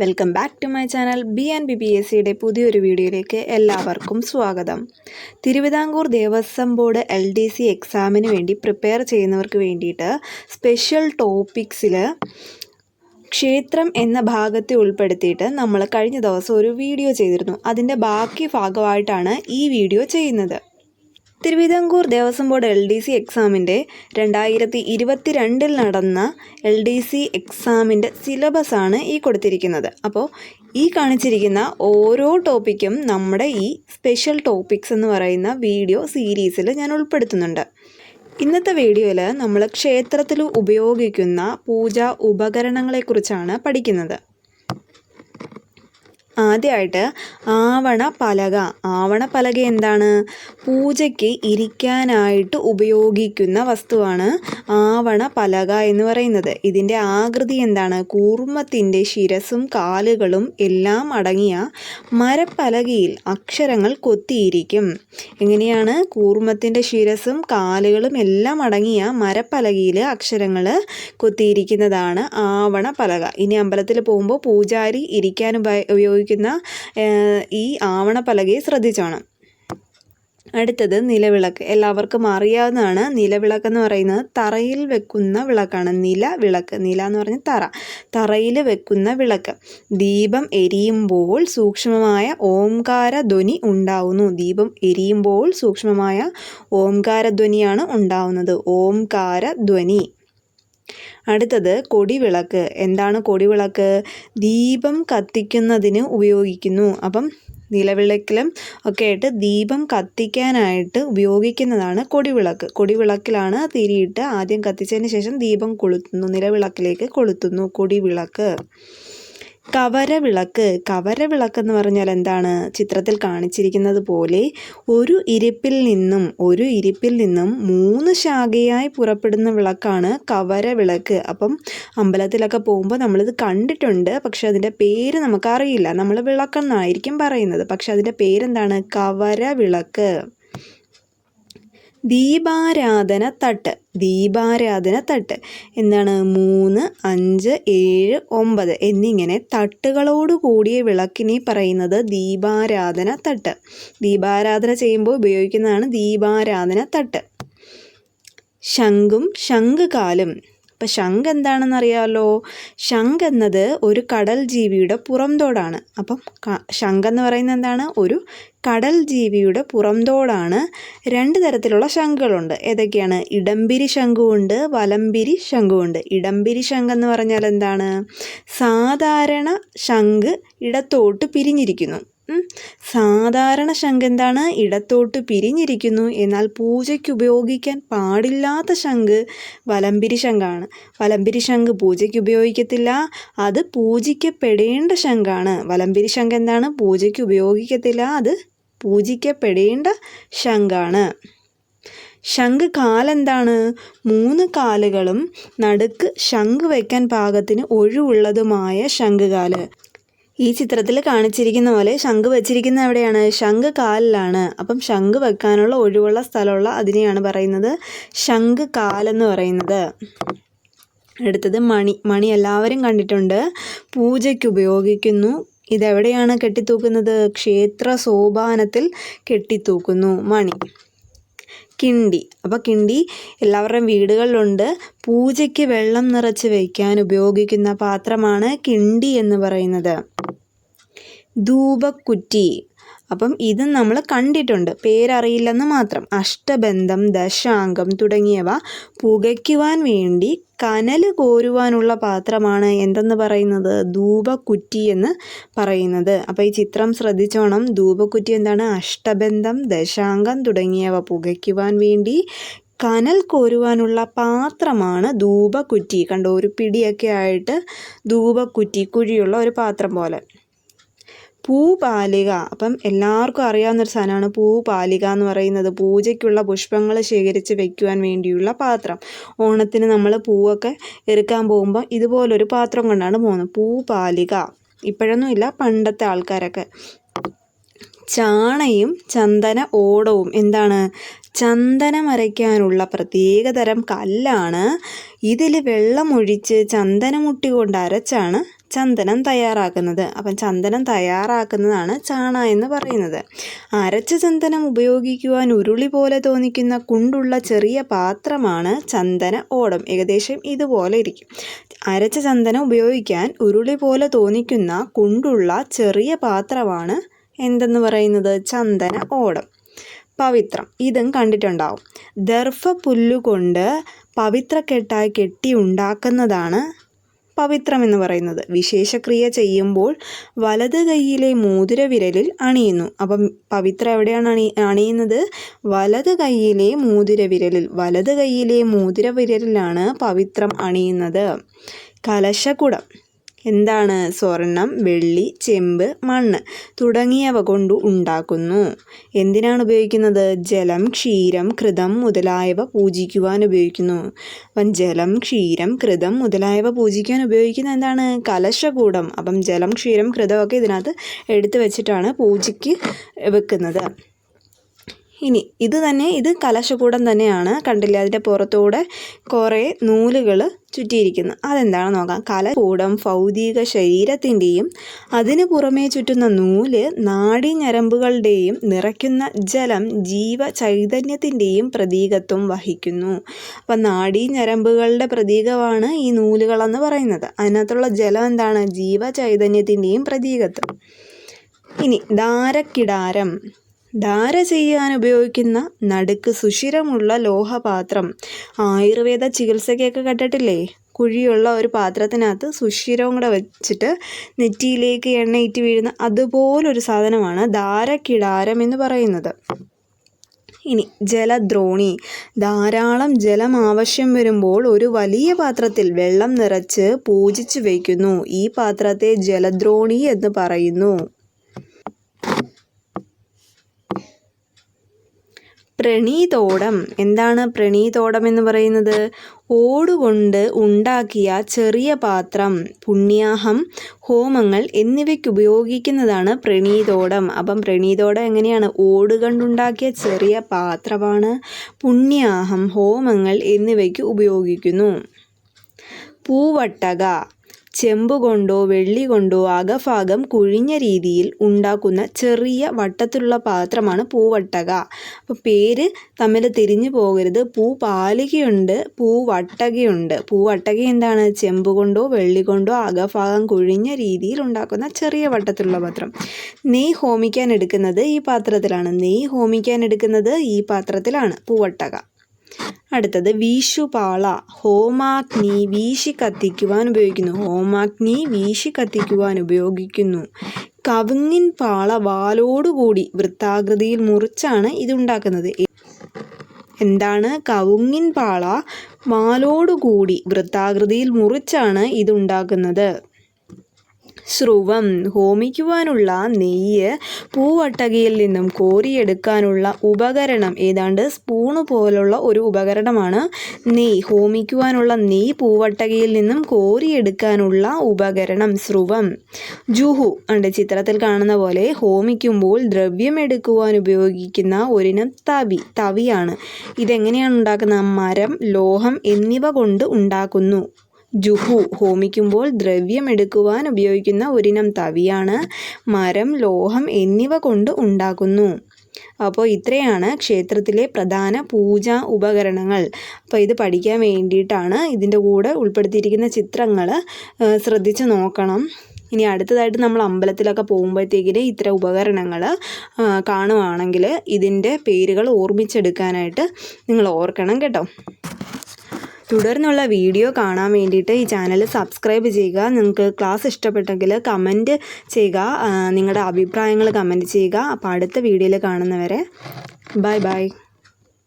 Welcome back to my channel B and B B S സിയുടെ പുതിയൊരു വീഡിയോയിലേക്ക് എല്ലാവർക്കും സ്വാഗതം. Thiruvithamkoor Devaswom board L D C എക്സാമിന് വേണ്ടി പ്രിപ്പയർ ചെയ്യുന്നവർക്ക് വേണ്ടിയിട്ട് സ്പെഷ്യൽ ടോപ്പിക്സിൽ ക്ഷേത്രം എന്ന ഭാഗത്തെ ഉൾപ്പെടുത്തിയിട്ട് നമ്മൾ കഴിഞ്ഞ ദിവസം ഒരു വീഡിയോ ചെയ്തിരുന്നു. അതിന്റെ ബാക്കി ഭാഗമായിട്ടാണ് ഈ വീഡിയോ ചെയ്യുന്നത്. Thiruvithamkoor Devaswom board L D C എക്സാമിന്റെ രണ്ടായിരത്തി ഇരുപത്തി രണ്ടിൽ നടന്ന എൽ ഡി സി എക്സാമിന്റെ സിലബസാണ് ഈ കൊടുത്തിരിക്കുന്നത്. അപ്പോൾ ഈ കാണിച്ചിരിക്കുന്ന ഓരോ ടോപ്പിക്കും നമ്മുടെ ഈ സ്പെഷ്യൽ ടോപ്പിക്സ് എന്ന് പറയുന്ന വീഡിയോ സീരീസിൽ ഞാൻ ഉൾപ്പെടുത്തുന്നുണ്ട്. ഇന്നത്തെ വീഡിയോയിൽ നമ്മൾ ക്ഷേത്രത്തിൽ ഉപയോഗിക്കുന്ന പൂജാ ഉപകരണങ്ങളെക്കുറിച്ചാണ് പഠിക്കുന്നത്. ആദ്യമായിട്ട് ആവണ പലക. ആവണ പലക എന്താണ്? പൂജയ്ക്ക് ഇരിക്കാനായിട്ട് ഉപയോഗിക്കുന്ന വസ്തുവാണ് ആവണ പലക എന്ന് പറയുന്നത്. ഇതിന്റെ ആകൃതി എന്താണ്? കൂർമ്മത്തിന്റെ ശിരസും കാലുകളും എല്ലാം അടങ്ങിയ മരപ്പലകയിൽ അക്ഷരങ്ങൾ കൊത്തിയിരിക്കും. എങ്ങനെയാണ്? കൂർമ്മത്തിന്റെ ശിരസും കാലുകളും എല്ലാം അടങ്ങിയ മരപ്പലകയിൽ അക്ഷരങ്ങൾ കൊത്തിയിരിക്കുന്നതാണ് ആവണ പലക. ഇനി അമ്പലത്തിൽ പോകുമ്പോൾ പൂജാരി ഇരിക്കാൻ ഈ ആവണ പലകയെ ശ്രദ്ധിച്ചോണം. അടുത്തത് നിലവിളക്ക്. എല്ലാവർക്കും അറിയാവുന്നതാണ്. നിലവിളക്ക് എന്ന് പറയുന്നത് തറയിൽ വെക്കുന്ന വിളക്കാണ്. നില വിളക്ക്. നില എന്ന് പറഞ്ഞ തറ. തറയിൽ വെക്കുന്ന വിളക്ക്. ദീപം എരിയുമ്പോൾ സൂക്ഷ്മമായ ഓംകാര ധ്വനി ഉണ്ടാവുന്നു. ദീപം എരിയുമ്പോൾ സൂക്ഷ്മമായ ഓംകാര ധ്വനിയാണ് ഉണ്ടാവുന്നത്. ഓംകാര ധ്വനി. അടുത്തത് കൊടിവിളക്ക്. എന്താണ് കൊടിവിളക്ക്? ദീപം കത്തിക്കുന്നതിന് ഉപയോഗിക്കുന്നു. അപ്പം നിലവിളക്കിലും ഒക്കെ ആയിട്ട് ദീപം കത്തിക്കാനായിട്ട് ഉപയോഗിക്കുന്നതാണ് കൊടിവിളക്ക്. കൊടിവിളക്കിലാണ് തിരിയിട്ട് ആദ്യം കത്തിച്ചതിന് ശേഷം ദീപം കൊളുത്തുന്നു നിലവിളക്കിലേക്ക് കൊളുത്തുന്നു കൊടിവിളക്ക്. കവരവിളക്ക് കവരവിളക്ക് എന്ന് പറഞ്ഞാൽ എന്താണ് ചിത്രത്തിൽ കാണിച്ചിരിക്കുന്നത് പോലെ ഒരു ഇരിപ്പിൽ നിന്നും ഒരു ഇരിപ്പിൽ നിന്നും മൂന്ന് ശാഖയായി പുറപ്പെടുന്ന വിളക്കാണ് കവരവിളക്ക്. അപ്പം അമ്പലത്തിലൊക്കെ പോകുമ്പോൾ നമ്മളിത് കണ്ടിട്ടുണ്ട് പക്ഷെ അതിന്റെ പേര് നമുക്കറിയില്ല. നമ്മൾ വിളക്കെന്നായിരിക്കും പറയുന്നത്. പക്ഷെ അതിന്റെ പേരെന്താണ്? കവരവിളക്ക്. ദീപാരാധന തട്ട്. ദീപാരാധന തട്ട്. എന്താണ്? മൂന്ന് അഞ്ച് ഏഴ് ഒമ്പത് എന്നിങ്ങനെ തട്ടുകളോട് കൂടിയ വിളക്കിനെ പറയുന്നത് ദീപാരാധന തട്ട്. ദീപാരാധന ചെയ്യുമ്പോൾ ഉപയോഗിക്കുന്നതാണ് ദീപാരാധന തട്ട്. ശംഖും ശംഖുകാലും. ഇപ്പം ശംഖ് എന്താണെന്ന് അറിയാമല്ലോ ശംഖ് എന്നത് ഒരു കടൽ ജീവിയുടെ പുറംതോടാണ്. അപ്പം ശംഖ് എന്ന് പറയുന്നത് എന്താണ്? ഒരു കടൽ ജീവിയുടെ പുറംതോടാണ്. രണ്ട് തരത്തിലുള്ള ശംഖുകളുണ്ട്. ഏതൊക്കെയാണ്? ഇടംപിരി ശംഖുമുണ്ട് വലംപിരി ശംഖുമുണ്ട് ഇടംപിരി ശംഖ് എന്ന് പറഞ്ഞാൽ എന്താണ്? സാധാരണ ശംഖ് ഇടത്തോട്ട് പിരിഞ്ഞിരിക്കുന്നു. സാധാരണ ശംഖ് എന്താണ്? ഇടത്തോട്ട് പിരിഞ്ഞിരിക്കുന്നു. എന്നാൽ പൂജയ്ക്ക് ഉപയോഗിക്കാൻ പാടില്ലാത്ത ശംഖ് വലംപിരി ശംഖാണ്. വലംപിരി ശംഖ് പൂജയ്ക്ക് ഉപയോഗിക്കത്തില്ല. അത് പൂജിക്കപ്പെടേണ്ട ശംഖാണ്. വലംപിരി ശംഖ് എന്താണ്? പൂജയ്ക്ക് ഉപയോഗിക്കത്തില്ല. അത് പൂജിക്കപ്പെടേണ്ട ശംഖാണ്. ശംഖ് കാലെന്താണ് മൂന്ന് കാലുകളും നടുക്ക് ശംഖ് വയ്ക്കാൻ പാകത്തിന് ഒഴിവുള്ളതുമായ ശംഖുകാൽ ഈ ചിത്രത്തിൽ കാണിച്ചിരിക്കുന്ന പോലെ ശംഖ് വെച്ചിരിക്കുന്ന എവിടെയാണ്? ശംഖ് കാലിലാണ്. അപ്പം ശംഖ് വെക്കാനുള്ള ഒഴിവുള്ള സ്ഥലമുള്ള അതിനെയാണ് പറയുന്നത് ശംഖ് കാലെന്ന് പറയുന്നത്. അടുത്തത് മണി. മണി എല്ലാവരും കണ്ടിട്ടുണ്ട്. പൂജയ്ക്ക് ഉപയോഗിക്കുന്നു. ഇതെവിടെയാണ് കെട്ടിത്തൂക്കുന്നത്? ക്ഷേത്ര സോപാനത്തിൽ കെട്ടിത്തൂക്കുന്നു മണി. കിണ്ടി. അപ്പോൾ കിണ്ടി എല്ലാവരുടെയും വീടുകളിലുണ്ട്. പൂജയ്ക്ക് വെള്ളം നിറച്ച് വയ്ക്കാൻ ഉപയോഗിക്കുന്ന പാത്രമാണ് കിണ്ടി എന്ന് പറയുന്നത്. ധൂപക്കുറ്റി. അപ്പം ഇത് നമ്മൾ കണ്ടിട്ടുണ്ട്. പേരറിയില്ലെന്ന് മാത്രം. അഷ്ടബന്ധം ദശാംഗം തുടങ്ങിയവ പുകയ്ക്കുവാൻ വേണ്ടി കനൽ കോരുവാനുള്ള പാത്രമാണ് എന്തെന്ന് പറയുന്നത്? ധൂപക്കുറ്റി എന്ന് പറയുന്നത്. അപ്പോൾ ഈ ചിത്രം ശ്രദ്ധിച്ചോണം. ധൂപക്കുറ്റി എന്താണ്? അഷ്ടബന്ധം ദശാംഗം തുടങ്ങിയവ പുകയ്ക്കുവാൻ വേണ്ടി കനൽ കോരുവാനുള്ള പാത്രമാണ് ധൂപക്കുറ്റി. കണ്ടോ ഒരു പിടിയൊക്കെ ആയിട്ട് ധൂപക്കുറ്റി കുഴിയുള്ള ഒരു പാത്രം പോലെ. പൂപാലിക. അപ്പം എല്ലാവർക്കും അറിയാവുന്നൊരു സാധനമാണ് പൂപാലിക എന്ന് പറയുന്നത്. പൂജയ്ക്കുള്ള പുഷ്പങ്ങൾ ശേഖരിച്ച് വെക്കുവാൻ വേണ്ടിയുള്ള പാത്രം. ഓണത്തിന് നമ്മൾ പൂവൊക്കെ എടുക്കാൻ പോകുമ്പോൾ ഇതുപോലൊരു പാത്രം കൊണ്ടാണ് പോകുന്നത്. പൂപാലിക. ഇപ്പോഴൊന്നും ഇല്ല പണ്ടത്തെ ആൾക്കാരൊക്കെ. ചാണയും ചന്ദന ഓടവും എന്താണ്? ചന്ദനം അരയ്ക്കാനുള്ള പ്രത്യേകതരം കല്ലാണ്. ഇതിൽ വെള്ളമൊഴിച്ച് ചന്ദനമുട്ടി കൊണ്ട് അരച്ചാണ് ചന്ദനം തയ്യാറാക്കുന്നത്. അപ്പം ചന്ദനം തയ്യാറാക്കുന്നതാണ് ചാണ എന്ന് പറയുന്നത്. അരച്ച ചന്ദനം ഉപയോഗിക്കുവാൻ ഉരുളി പോലെ തോന്നിക്കുന്ന കുണ്ടുള്ള ചെറിയ പാത്രമാണ് ചന്ദന ഓടം. ഏകദേശം ഇതുപോലെ ഇരിക്കും. അരച്ച ചന്ദനം ഉപയോഗിക്കാൻ ഉരുളി പോലെ തോന്നിക്കുന്ന കുണ്ടുള്ള ചെറിയ പാത്രമാണ് എന്തെന്ന് പറയുന്നത്? ചന്ദന ഓടം. പവിത്രം. ഇതും കണ്ടിട്ടുണ്ടാവും. ദർഭ പുല്ലുകൊണ്ട് പവിത്രക്കെട്ടായി കെട്ടി ഉണ്ടാക്കുന്നതാണ് പവിത്രം എന്ന് പറയുന്നത്. വിശേഷക്രിയ ചെയ്യുമ്പോൾ വലത് കൈയിലെ മോതിര വിരലിൽ അണിയുന്നു. അപ്പം പവിത്രം എവിടെയാണ് അണി അണിയുന്നത്? വലത് കൈയിലെ മോതിര വിരലിൽ വലത് കൈയിലെ മോതിര വിരലിലാണ് പവിത്രം അണിയുന്നത്. കലശക്കുടം. എന്താണ് സ്വർണം വെള്ളി ചെമ്പ് മണ്ണ് തുടങ്ങിയവ കൊണ്ട് ഉണ്ടാക്കുന്നു. എന്തിനാണ് ഉപയോഗിക്കുന്നത്? ജലം ക്ഷീരം കൃതം മുതലായവ പൂജിക്കുവാൻ ഉപയോഗിക്കുന്നു. അപ്പം ജലം ക്ഷീരം കൃതം മുതലായവ പൂജിക്കാൻ ഉപയോഗിക്കുന്ന എന്താണ്? കലശകൂടം. അപ്പം ജലം ക്ഷീരം കൃതമൊക്കെ ഇതിനകത്ത് എടുത്തു വെച്ചിട്ടാണ് പൂജയ്ക്ക് വെക്കുന്നത്. ഇനി ഇത് തന്നെ ഇത് കലശക്കൂടം തന്നെയാണ് കണ്ടില്ലേ? അതിന്റെ പുറത്തൂടെ കുറേ നൂലുകൾ ചുറ്റിയിരിക്കുന്നു. അതെന്താണ് നോക്കാം. കലകൂടം ഭൗതിക ശരീരത്തിന്റെയും അതിനു പുറമേ ചുറ്റുന്ന നൂൽ നാഡീഞരമ്പുകളുടെയും നിറയ്ക്കുന്ന ജലം ജീവ ചൈതന്യത്തിന്റെയും പ്രതീകത്വം വഹിക്കുന്നു. അപ്പം നാഡീഞരമ്പുകളുടെ പ്രതീകമാണ് ഈ നൂലുകളെന്ന് പറയുന്നത്. അതിനകത്തുള്ള ജലം എന്താണ്? ജീവ ചൈതന്യത്തിന്റെയും പ്രതീകത്വം. ഇനി ധാരക്കിടാരം. ധാര ചെയ്യാൻ ഉപയോഗിക്കുന്ന നടുക്ക് സുഷിരമുള്ള ലോഹപാത്രം. ആയുർവേദ ചികിത്സയ്ക്കൊക്കെ കണ്ടിട്ടില്ലേ? കുഴിയുള്ള ഒരു പാത്രത്തിനകത്ത് സുഷിരവും കൂടെ വെച്ചിട്ട് നെറ്റിയിലേക്ക് എണ്ണയിട്ട് വീഴുന്ന അതുപോലൊരു സാധനമാണ് ധാരക്കിടാരം എന്ന് പറയുന്നത്. ഇനി ജലദ്രോണി. ധാരാളം ജലം ആവശ്യം വരുമ്പോൾ ഒരു വലിയ പാത്രത്തിൽ വെള്ളം നിറച്ച് പൂജിച്ച് വയ്ക്കുന്നു. ഈ പാത്രത്തെ ജലദ്രോണി എന്ന് പറയുന്നു. പ്രണീതോടം. എന്താണ് പ്രണീതോടം എന്ന് പറയുന്നത്? ഓടുകൊണ്ട് ഉണ്ടാക്കിയ ചെറിയ പാത്രം പുണ്യാഹം ഹോമങ്ങൾ എന്നിവയ്ക്ക് ഉപയോഗിക്കുന്നതാണ് പ്രണീതോടം. അപ്പം പ്രണീതോടം എങ്ങനെയാണ്? ഓടുകൊണ്ടുണ്ടാക്കിയ ചെറിയ പാത്രമാണ് പുണ്യാഹം ഹോമങ്ങൾ എന്നിവയ്ക്ക് ഉപയോഗിക്കുന്നു. പൂവട്ടക ചെമ്പ് കൊണ്ടോ വെള്ളി കൊണ്ടോ അകഭാഗം കുഴിഞ്ഞ രീതിയിൽ ഉണ്ടാക്കുന്ന ചെറിയ വട്ടത്തിലുള്ള പാത്രമാണ് പൂവട്ടക. അപ്പോൾ പേര് തമ്മിൽ തിരിഞ്ഞു പോകരുത്. പൂ പാലികയുണ്ട് പൂവട്ടകയുണ്ട് പൂവട്ടക എന്താണ്? ചെമ്പുകൊണ്ടോ വെള്ളി കൊണ്ടോ അകഭാഗം കുഴിഞ്ഞ രീതിയിൽ ഉണ്ടാക്കുന്ന ചെറിയ വട്ടത്തിലുള്ള പാത്രം. നെയ് ഹോമിക്കാൻ എടുക്കുന്നത് ഈ പാത്രത്തിലാണ്. നെയ് ഹോമിക്കാൻ എടുക്കുന്നത് ഈ പാത്രത്തിലാണ് പൂവട്ടക. അടുത്തത് വീശുപാള. ഹോമാഗ്നി വീശി കത്തിക്കുവാൻ ഉപയോഗിക്കുന്നു. ഹോമാഗ്നി വീശി കത്തിക്കുവാൻ ഉപയോഗിക്കുന്നു. കവുങ്ങിൻ പാള വാലോടുകൂടി വൃത്താകൃതിയിൽ മുറിച്ചാണ് ഇതുണ്ടാക്കുന്നത്. എന്താണ്? കവുങ്ങിൻ പാള വാലോടുകൂടി വൃത്താകൃതിയിൽ മുറിച്ചാണ് ഇത് ശ്രുവം ഹോമിക്കുവാനുള്ള നെയ്യ് പൂവട്ടകയിൽ നിന്നും കോരിയെടുക്കാനുള്ള ഉപകരണം. ഏതാണ്ട് സ്പൂണ് പോലുള്ള ഒരു ഉപകരണമാണ് നെയ്യ്. ഹോമിക്കുവാനുള്ള നെയ്യ് പൂവട്ടകയിൽ നിന്നും കോരിയെടുക്കാനുള്ള ഉപകരണം ശ്രുവം. ജുഹു ഉണ്ട് ചിത്രത്തിൽ കാണുന്ന പോലെ ഹോമിക്കുമ്പോൾ ദ്രവ്യം എടുക്കുവാൻ ഉപയോഗിക്കുന്ന ഒരിനം തവി തവിയാണ്. ഇതെങ്ങനെയാണ് ഉണ്ടാക്കുന്നത്? മരം ലോഹം എന്നിവ കൊണ്ട് ഉണ്ടാക്കുന്നു. ജുഹു ഹോമിക്കുമ്പോൾ ദ്രവ്യമെടുക്കുവാൻ ഉപയോഗിക്കുന്ന ഒരിനം തവിയാണ് മരം ലോഹം എന്നിവ കൊണ്ട് ഉണ്ടാക്കുന്നു. അപ്പോൾ ഇത്രയാണ് ക്ഷേത്രത്തിലെ പ്രധാന പൂജാ ഉപകരണങ്ങൾ. അപ്പോൾ ഇത് പഠിക്കാൻ വേണ്ടിയിട്ടാണ് ഇതിന്റെ കൂടെ ഉൾപ്പെടുത്തിയിരിക്കുന്ന ചിത്രങ്ങൾ ശ്രദ്ധിച്ച് നോക്കണം. ഇനി അടുത്തതായിട്ട് നമ്മൾ അമ്പലത്തിലൊക്കെ പോകുമ്പോഴത്തേക്കിന് ഇത്തരം ഉപകരണങ്ങൾ കാണുവാണെങ്കിൽ ഇതിന്റെ പേരുകൾ ഓർമ്മിച്ചെടുക്കാനായിട്ട് നിങ്ങൾ ഓർക്കണം കേട്ടോ. തുടർന്നുള്ള വീഡിയോ കാണാൻ വേണ്ടിയിട്ട് ഈ ചാനൽ സബ്സ്ക്രൈബ് ചെയ്യുക. നിങ്ങൾക്ക് ക്ലാസ് ഇഷ്ടപ്പെട്ടെങ്കിൽ കമന്റ് ചെയ്യുക. നിങ്ങളുടെ അഭിപ്രായങ്ങൾ കമന്റ് ചെയ്യുക. അപ്പോൾ അടുത്ത വീഡിയോയിൽ കാണുന്നവരെ ബൈ ബൈ